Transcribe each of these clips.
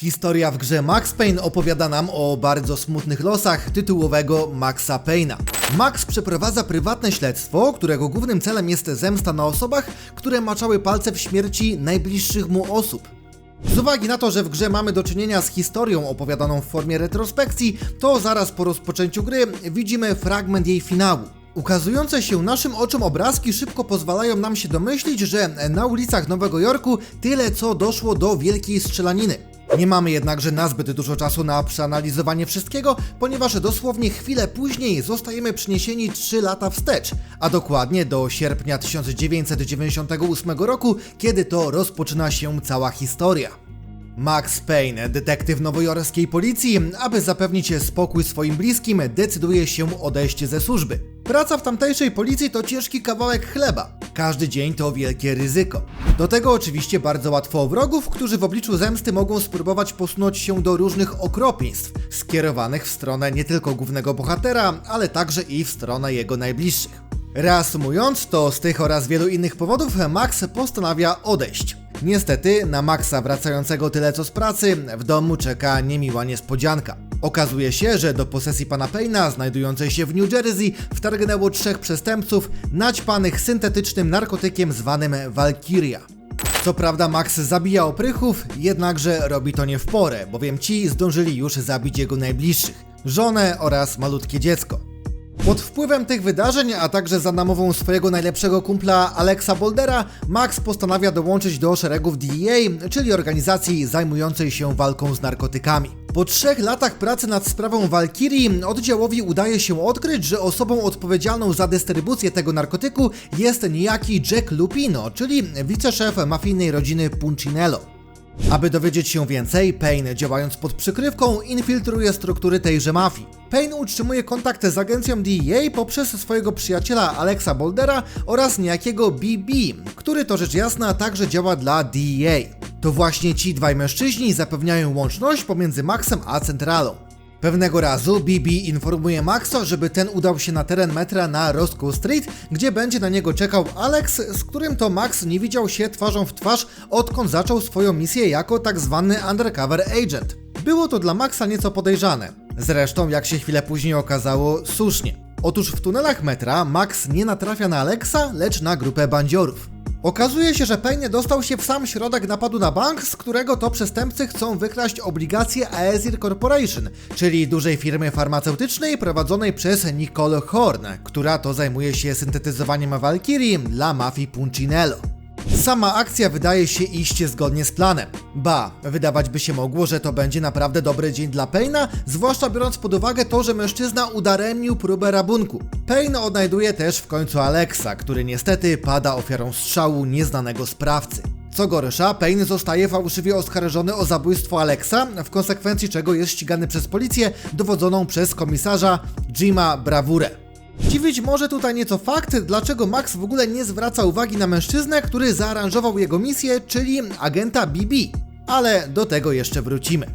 Historia w grze Max Payne opowiada nam o bardzo smutnych losach tytułowego Maxa Payne'a. Max przeprowadza prywatne śledztwo, którego głównym celem jest zemsta na osobach, które maczały palce w śmierci najbliższych mu osób. Z uwagi na to, że w grze mamy do czynienia z historią opowiadaną w formie retrospekcji, to zaraz po rozpoczęciu gry widzimy fragment jej finału. Ukazujące się naszym oczom obrazki szybko pozwalają nam się domyślić, że na ulicach Nowego Jorku tyle co doszło do wielkiej strzelaniny. Nie mamy jednakże nazbyt dużo czasu na przeanalizowanie wszystkiego, ponieważ dosłownie chwilę później zostajemy przeniesieni 3 lata wstecz, a dokładnie do sierpnia 1998 roku, kiedy to rozpoczyna się cała historia. Max Payne, detektyw nowojorskiej policji, aby zapewnić spokój swoim bliskim, decyduje się odejść ze służby. Praca w tamtejszej policji to ciężki kawałek chleba. Każdy dzień to wielkie ryzyko. Do tego oczywiście bardzo łatwo o wrogów, którzy w obliczu zemsty mogą spróbować posunąć się do różnych okropieństw, skierowanych w stronę nie tylko głównego bohatera, ale także i w stronę jego najbliższych. Reasumując, to z tych oraz wielu innych powodów Max postanawia odejść. Niestety, na Maxa wracającego tyle co z pracy, w domu czeka niemiła niespodzianka. Okazuje się, że do posesji pana Payna, znajdującej się w New Jersey, wtargnęło trzech przestępców naćpanych syntetycznym narkotykiem zwanym Valkyria. Co prawda Max zabija oprychów, jednakże robi to nie w porę, bowiem ci zdążyli już zabić jego najbliższych, żonę oraz malutkie dziecko. Pod wpływem tych wydarzeń, a także za namową swojego najlepszego kumpla Alexa Boldera, Max postanawia dołączyć do szeregów DEA, czyli organizacji zajmującej się walką z narkotykami. Po trzech latach pracy nad sprawą Valkyrie, oddziałowi udaje się odkryć, że osobą odpowiedzialną za dystrybucję tego narkotyku jest niejaki Jack Lupino, czyli wiceszef mafijnej rodziny Puncinello. Aby dowiedzieć się więcej, Payne, działając pod przykrywką, infiltruje struktury tejże mafii. Payne utrzymuje kontakt z agencją DEA poprzez swojego przyjaciela Alexa Boldera oraz niejakiego BB, który to rzecz jasna także działa dla DEA. To właśnie ci dwaj mężczyźni zapewniają łączność pomiędzy Maxem a centralą. Pewnego razu BB informuje Maxa, żeby ten udał się na teren metra na Roscoe Street, gdzie będzie na niego czekał Alex, z którym to Max nie widział się twarzą w twarz, odkąd zaczął swoją misję jako tak zwany undercover agent. Było to dla Maxa nieco podejrzane. Zresztą, jak się chwilę później okazało, słusznie. Otóż w tunelach metra Max nie natrafia na Alexa, lecz na grupę bandziorów. Okazuje się, że Payne dostał się w sam środek napadu na bank, z którego to przestępcy chcą wykraść obligacje Aesir Corporation, czyli dużej firmy farmaceutycznej prowadzonej przez Nicole Horn, która to zajmuje się syntetyzowaniem Valkyrie dla mafii Puncinello. Sama akcja wydaje się iść zgodnie z planem. Ba, wydawać by się mogło, że to będzie naprawdę dobry dzień dla Payna, zwłaszcza biorąc pod uwagę to, że mężczyzna udaremnił próbę rabunku. Payne odnajduje też w końcu Alexa, który niestety pada ofiarą strzału nieznanego sprawcy. Co gorsza, Payne zostaje fałszywie oskarżony o zabójstwo Alexa, w konsekwencji czego jest ścigany przez policję dowodzoną przez komisarza Jima Bravure. Dziwić może tutaj nieco fakt, dlaczego Max w ogóle nie zwraca uwagi na mężczyznę, który zaaranżował jego misję, czyli agenta BB. Ale do tego jeszcze wrócimy.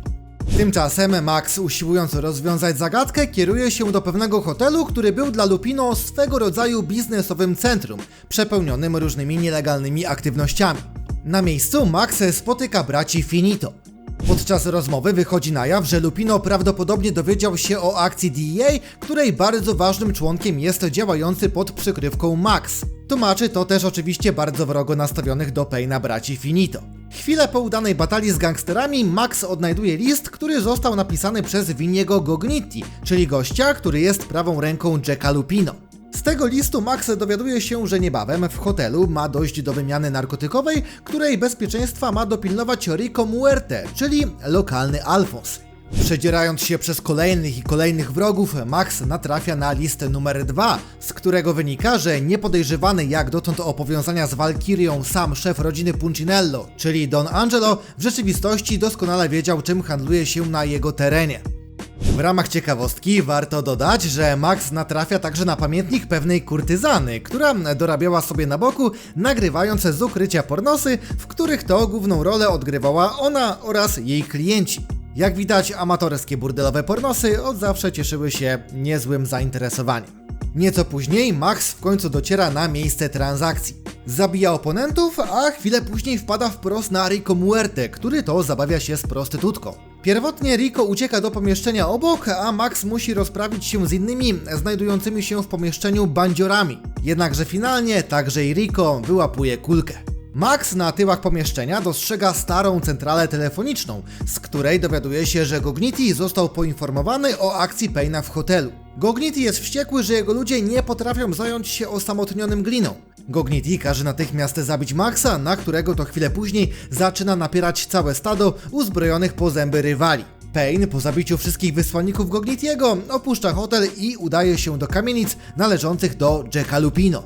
Tymczasem Max, usiłując rozwiązać zagadkę, kieruje się do pewnego hotelu, który był dla Lupino swego rodzaju biznesowym centrum, przepełnionym różnymi nielegalnymi aktywnościami. Na miejscu Max spotyka braci Finito. Podczas rozmowy wychodzi na jaw, że Lupino prawdopodobnie dowiedział się o akcji DEA, której bardzo ważnym członkiem jest działający pod przykrywką Max. Tłumaczy to też oczywiście bardzo wrogo nastawionych do Payna braci Finito. Chwilę po udanej batalii z gangsterami Max odnajduje list, który został napisany przez Viniego Gognitti, czyli gościa, który jest prawą ręką Jacka Lupino. Z tego listu Max dowiaduje się, że niebawem w hotelu ma dojść do wymiany narkotykowej, której bezpieczeństwa ma dopilnować Rico Muerte, czyli lokalny Alfons. Przedzierając się przez kolejnych i kolejnych wrogów, Max natrafia na listę numer 2, z którego wynika, że niepodejrzewany jak dotąd o powiązania z Valkyrią sam szef rodziny Puncinello, czyli Don Angelo, w rzeczywistości doskonale wiedział, czym handluje się na jego terenie. W ramach ciekawostki warto dodać, że Max natrafia także na pamiętnik pewnej kurtyzany, która dorabiała sobie na boku, nagrywając z ukrycia pornosy, w których to główną rolę odgrywała ona oraz jej klienci. Jak widać, amatorskie burdelowe pornosy od zawsze cieszyły się niezłym zainteresowaniem. Nieco później Max w końcu dociera na miejsce transakcji. Zabija oponentów, a chwilę później wpada wprost na Rico Muerte, który to zabawia się z prostytutką. Pierwotnie Rico ucieka do pomieszczenia obok, a Max musi rozprawić się z innymi znajdującymi się w pomieszczeniu bandziorami. Jednakże finalnie także i Rico wyłapuje kulkę. Max na tyłach pomieszczenia dostrzega starą centralę telefoniczną, z której dowiaduje się, że Gogniti został poinformowany o akcji Payna w hotelu. Gogniti jest wściekły, że jego ludzie nie potrafią zająć się osamotnionym gliną. Gogniti każe natychmiast zabić Maxa, na którego to chwilę później zaczyna napierać całe stado uzbrojonych po zęby rywali. Payne po zabiciu wszystkich wysłanników Gognitiego opuszcza hotel i udaje się do kamienic należących do Jacka Lupino.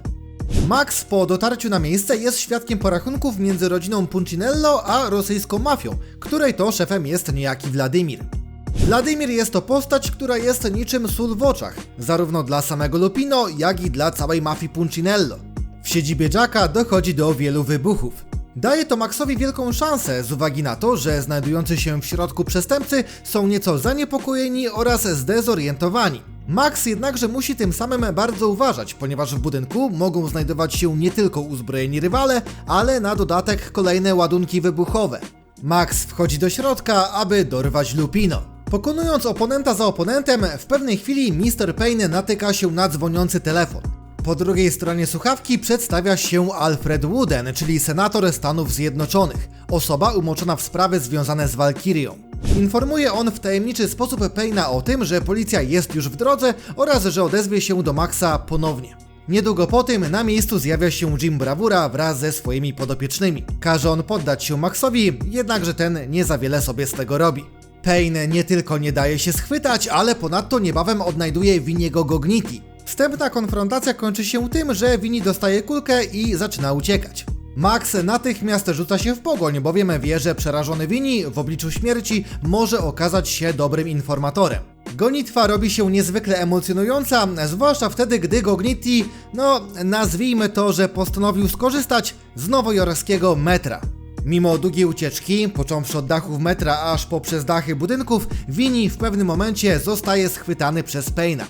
Max po dotarciu na miejsce jest świadkiem porachunków między rodziną Puncinello a rosyjską mafią, której to szefem jest niejaki Władimir. Władimir jest to postać, która jest niczym sól w oczach, zarówno dla samego Lupino, jak i dla całej mafii Puncinello. W siedzibie Jacka dochodzi do wielu wybuchów. Daje to Maxowi wielką szansę z uwagi na to, że znajdujący się w środku przestępcy są nieco zaniepokojeni oraz zdezorientowani. Max jednakże musi tym samym bardzo uważać, ponieważ w budynku mogą znajdować się nie tylko uzbrojeni rywale, ale na dodatek kolejne ładunki wybuchowe. Max wchodzi do środka, aby dorwać Lupino. Pokonując oponenta za oponentem, w pewnej chwili Mr. Payne natyka się na dzwoniący telefon. Po drugiej stronie słuchawki przedstawia się Alfred Wooden, czyli senator Stanów Zjednoczonych, osoba umoczona w sprawy związane z Walkirią. Informuje on w tajemniczy sposób Payna o tym, że policja jest już w drodze oraz że odezwie się do Maxa ponownie. Niedługo po tym na miejscu zjawia się Jim Bravura wraz ze swoimi podopiecznymi. Każe on poddać się Maxowi, jednakże ten nie za wiele sobie z tego robi. Payne nie tylko nie daje się schwytać, ale ponadto niebawem odnajduje Winiego Gogniti. Wstępna konfrontacja kończy się tym, że Wini dostaje kulkę i zaczyna uciekać. Max natychmiast rzuca się w pogoń, bowiem wie, że przerażony Wini w obliczu śmierci może okazać się dobrym informatorem. Gonitwa robi się niezwykle emocjonująca, zwłaszcza wtedy, gdy Gogniti, no nazwijmy to, że postanowił skorzystać z nowojorskiego metra. Mimo długiej ucieczki, począwszy od dachów metra aż poprzez dachy budynków, Wini w pewnym momencie zostaje schwytany przez Payna.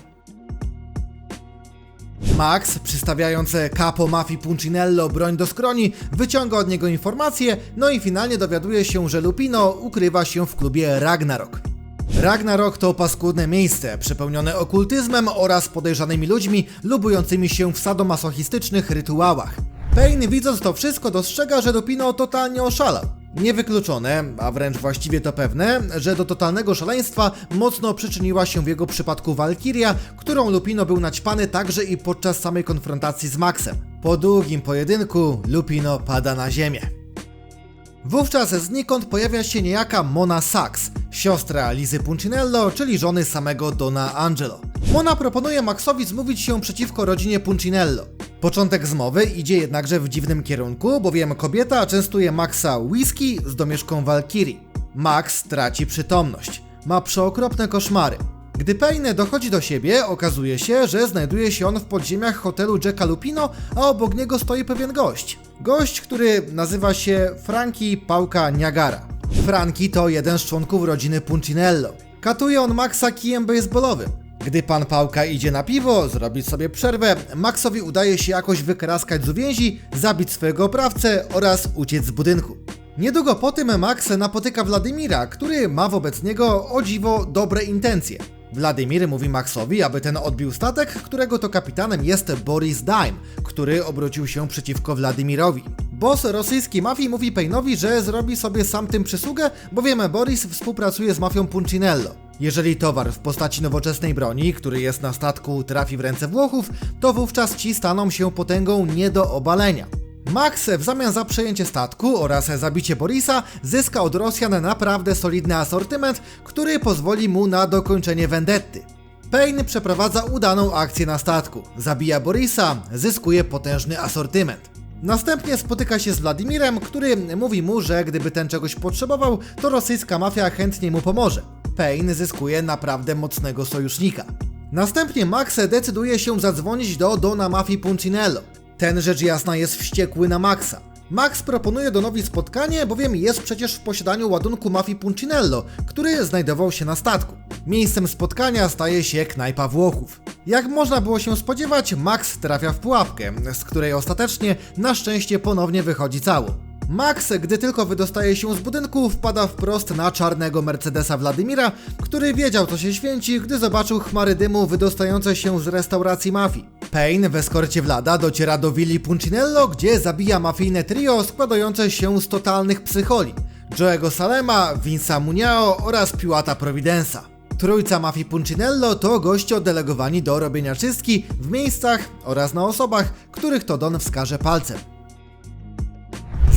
Max, przystawiając capo mafii Puncinello broń do skroni, wyciąga od niego informacje, no i finalnie dowiaduje się, że Lupino ukrywa się w klubie Ragnarok. Ragnarok to paskudne miejsce, przepełnione okultyzmem oraz podejrzanymi ludźmi lubującymi się w sadomasochistycznych rytuałach. Payne widząc to wszystko dostrzega, że Lupino totalnie oszalał. Niewykluczone, a wręcz właściwie to pewne, że do totalnego szaleństwa mocno przyczyniła się w jego przypadku Walkiria, którą Lupino był naćpany także i podczas samej konfrontacji z Maxem. Po długim pojedynku Lupino pada na ziemię. Wówczas znikąd pojawia się niejaka Mona Sachs, siostra Lizy Puncinello, czyli żony samego Dona Angelo. Mona proponuje Maxowi zmówić się przeciwko rodzinie Puncinello. Początek zmowy idzie jednakże w dziwnym kierunku, bowiem kobieta częstuje Maxa whisky z domieszką Valkyrie. Max traci przytomność. Ma przeokropne koszmary. Gdy Payne dochodzi do siebie, okazuje się, że znajduje się on w podziemiach hotelu Jacka Lupino, a obok niego stoi pewien gość. Gość, który nazywa się Frankie Pałka Niagara. Frankie to jeden z członków rodziny Puncinello. Katuje on Maxa kijem baseballowym. Gdy pan Pałka idzie na piwo, zrobić sobie przerwę, Maxowi udaje się jakoś wykraskać z uwięzi, zabić swojego oprawcę oraz uciec z budynku. Niedługo po tym Max napotyka Władimira, który ma wobec niego o dziwo dobre intencje. Władimir mówi Maxowi, aby ten odbił statek, którego to kapitanem jest Boris Dime, który obrócił się przeciwko Władimirowi. Boss rosyjskiej mafii mówi Payne'owi, że zrobi sobie sam tym przysługę, bowiem Boris współpracuje z mafią Puncinello. Jeżeli towar w postaci nowoczesnej broni, który jest na statku, trafi w ręce Włochów, to wówczas ci staną się potęgą nie do obalenia. Max w zamian za przejęcie statku oraz zabicie Borisa zyska od Rosjan naprawdę solidny asortyment, który pozwoli mu na dokończenie vendetty. Payne przeprowadza udaną akcję na statku, zabija Borisa, zyskuje potężny asortyment. Następnie spotyka się z Władimirem, który mówi mu, że gdyby ten czegoś potrzebował, to rosyjska mafia chętnie mu pomoże. Payne zyskuje naprawdę mocnego sojusznika. Następnie Max decyduje się zadzwonić do Dona Mafii Puncinello. Ten rzecz jasna jest wściekły na Maxa. Max proponuje Donowi spotkanie, bowiem jest przecież w posiadaniu ładunku mafii Puncinello, który znajdował się na statku. Miejscem spotkania staje się knajpa Włochów. Jak można było się spodziewać, Max trafia w pułapkę, z której ostatecznie na szczęście ponownie wychodzi cało. Max, gdy tylko wydostaje się z budynku, wpada wprost na czarnego Mercedesa Wladimira, który wiedział co się święci, gdy zobaczył chmary dymu wydostające się z restauracji mafii. Payne w eskorcie Vlada dociera do willi Puncinello, gdzie zabija mafijne trio składające się z totalnych psycholi. Joe'ego Salema, Vince'a Muniao oraz Piłata Providensa. Trójca mafii Puncinello to goście oddelegowani do robienia czystki w miejscach oraz na osobach, których to Don wskaże palcem.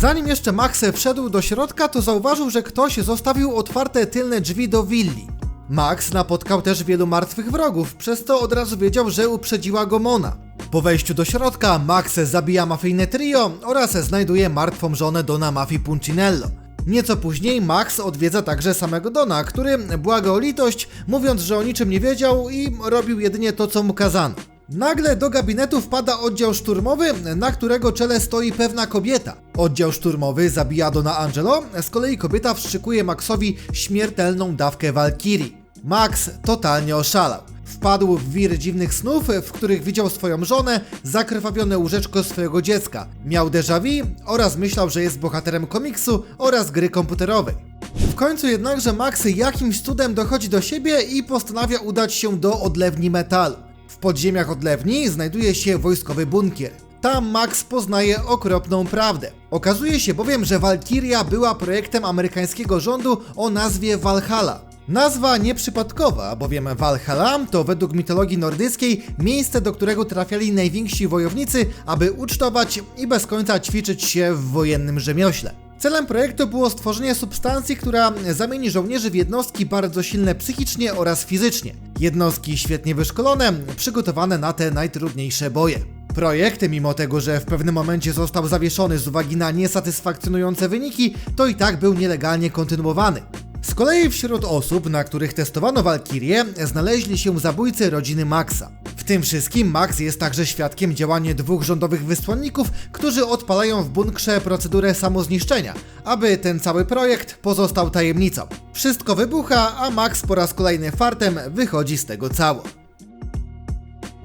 Zanim jeszcze Max wszedł do środka, to zauważył, że ktoś zostawił otwarte tylne drzwi do willi. Max napotkał też wielu martwych wrogów, przez to od razu wiedział, że uprzedziła go Mona. Po wejściu do środka, Max zabija mafijne trio oraz znajduje martwą żonę Dona mafii Puncinello. Nieco później Max odwiedza także samego Dona, który błaga o litość, mówiąc, że o niczym nie wiedział i robił jedynie to, co mu kazano. Nagle do gabinetu wpada oddział szturmowy, na którego czele stoi pewna kobieta. Oddział szturmowy zabija Dona Angelo, z kolei kobieta wstrzykuje Maxowi śmiertelną dawkę Valkyrii. Max totalnie oszalał. Wpadł w wir dziwnych snów, w których widział swoją żonę, zakrwawione łóżeczko swojego dziecka. Miał déjà vu oraz myślał, że jest bohaterem komiksu oraz gry komputerowej. W końcu jednakże Max jakimś cudem dochodzi do siebie i postanawia udać się do odlewni metalu. Podziemiach odlewni znajduje się wojskowy bunkier. Tam Max poznaje okropną prawdę. Okazuje się bowiem, że Valkyria była projektem amerykańskiego rządu o nazwie Valhalla. Nazwa nieprzypadkowa, bowiem Valhalla to według mitologii nordyckiej miejsce, do którego trafiali najwięksi wojownicy, aby ucztować i bez końca ćwiczyć się w wojennym rzemiośle. Celem projektu było stworzenie substancji, która zamieni żołnierzy w jednostki bardzo silne psychicznie oraz fizycznie. Jednostki świetnie wyszkolone, przygotowane na te najtrudniejsze boje. Projekt, mimo tego, że w pewnym momencie został zawieszony z uwagi na niesatysfakcjonujące wyniki, to i tak był nielegalnie kontynuowany. Z kolei wśród osób, na których testowano Walkirię, znaleźli się zabójcy rodziny Maxa. Tym wszystkim Max jest także świadkiem działania dwóch rządowych wysłanników, którzy odpalają w bunkrze procedurę samozniszczenia, aby ten cały projekt pozostał tajemnicą. Wszystko wybucha, a Max po raz kolejny fartem wychodzi z tego cało.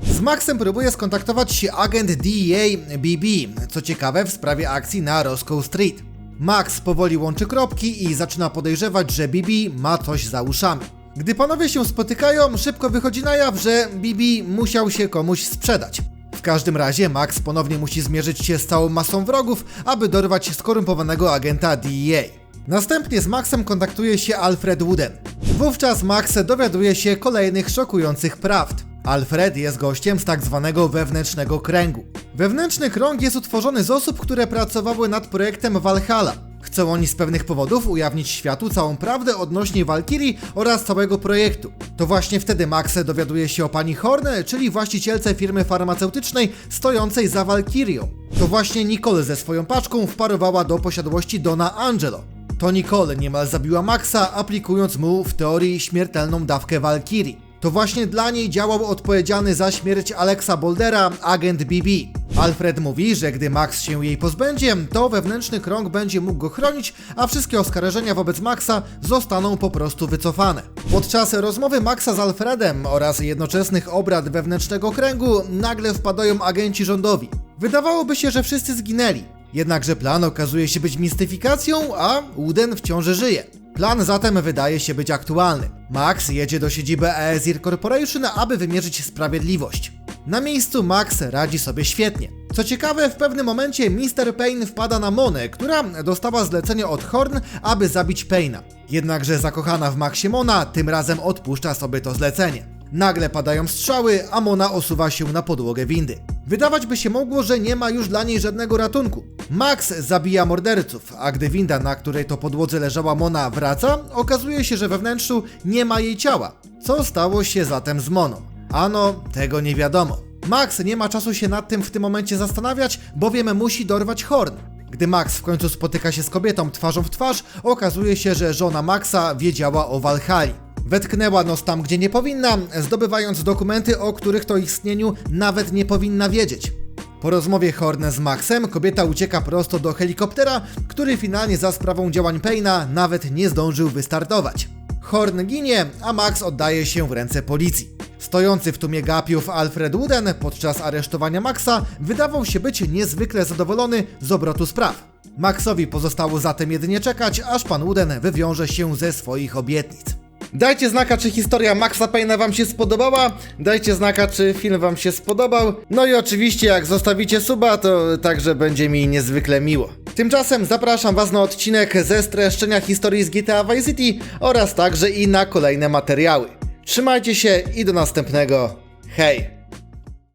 Z Maxem próbuje skontaktować się agent DEA BB, co ciekawe w sprawie akcji na Roscoe Street. Max powoli łączy kropki i zaczyna podejrzewać, że Bibi ma coś za uszami. Gdy panowie się spotykają, szybko wychodzi na jaw, że Bibi musiał się komuś sprzedać. W każdym razie Max ponownie musi zmierzyć się z całą masą wrogów, aby dorwać skorumpowanego agenta DEA. Następnie z Maxem kontaktuje się Alfred Wooden. Wówczas Max dowiaduje się kolejnych szokujących prawd. Alfred jest gościem z tak zwanego wewnętrznego kręgu. Wewnętrzny krąg jest utworzony z osób, które pracowały nad projektem Valhalla. Chcą oni z pewnych powodów ujawnić światu całą prawdę odnośnie Valkyrii oraz całego projektu. To właśnie wtedy Max dowiaduje się o pani Horn, czyli właścicielce firmy farmaceutycznej stojącej za Valkyrią. To właśnie Nicole ze swoją paczką wparowała do posiadłości Dona Angelo. To Nicole niemal zabiła Maxa, aplikując mu w teorii śmiertelną dawkę Valkyrii. To właśnie dla niej działał odpowiedzialny za śmierć Alexa Boldera, agent BB. Alfred mówi, że gdy Max się jej pozbędzie, to wewnętrzny krąg będzie mógł go chronić, a wszystkie oskarżenia wobec Maxa zostaną po prostu wycofane. Podczas rozmowy Maxa z Alfredem oraz jednoczesnych obrad wewnętrznego kręgu nagle wpadają agenci rządowi. Wydawałoby się, że wszyscy zginęli. Jednakże plan okazuje się być mistyfikacją, a Uden wciąż żyje. Plan zatem wydaje się być aktualny. Max jedzie do siedziby Aesir Corporation, aby wymierzyć sprawiedliwość. Na miejscu Max radzi sobie świetnie. Co ciekawe, w pewnym momencie Mr. Payne wpada na Monę, która dostała zlecenie od Horn, aby zabić Payna. Jednakże zakochana w Maxie Mona tym razem odpuszcza sobie to zlecenie. Nagle padają strzały, a Mona osuwa się na podłogę windy. Wydawać by się mogło, że nie ma już dla niej żadnego ratunku. Max zabija morderców, a gdy winda, na której to podłodze leżała Mona, wraca, okazuje się, że we wnętrzu nie ma jej ciała. Co stało się zatem z Moną? Ano, tego nie wiadomo. Max nie ma czasu się nad tym w tym momencie zastanawiać, bowiem musi dorwać Horn. Gdy Max w końcu spotyka się z kobietą twarzą w twarz, okazuje się, że żona Maxa wiedziała o Walhali. Wetknęła nos tam, gdzie nie powinna, zdobywając dokumenty, o których to istnieniu nawet nie powinna wiedzieć. Po rozmowie Horn z Maxem kobieta ucieka prosto do helikoptera, który finalnie za sprawą działań Payna nawet nie zdążył wystartować. Horn ginie, a Max oddaje się w ręce policji. Stojący w tłumie gapiów Alfred Wooden podczas aresztowania Maxa wydawał się być niezwykle zadowolony z obrotu spraw. Maxowi pozostało zatem jedynie czekać, aż pan Wooden wywiąże się ze swoich obietnic. Dajcie znaka, czy historia Maxa Payne'a wam się spodobała. Dajcie znaka, czy film wam się spodobał. No i oczywiście, jak zostawicie suba, to także będzie mi niezwykle miło. Tymczasem zapraszam was na odcinek ze streszczenia historii z GTA Vice City oraz także i na kolejne materiały. Trzymajcie się i do następnego. Hej!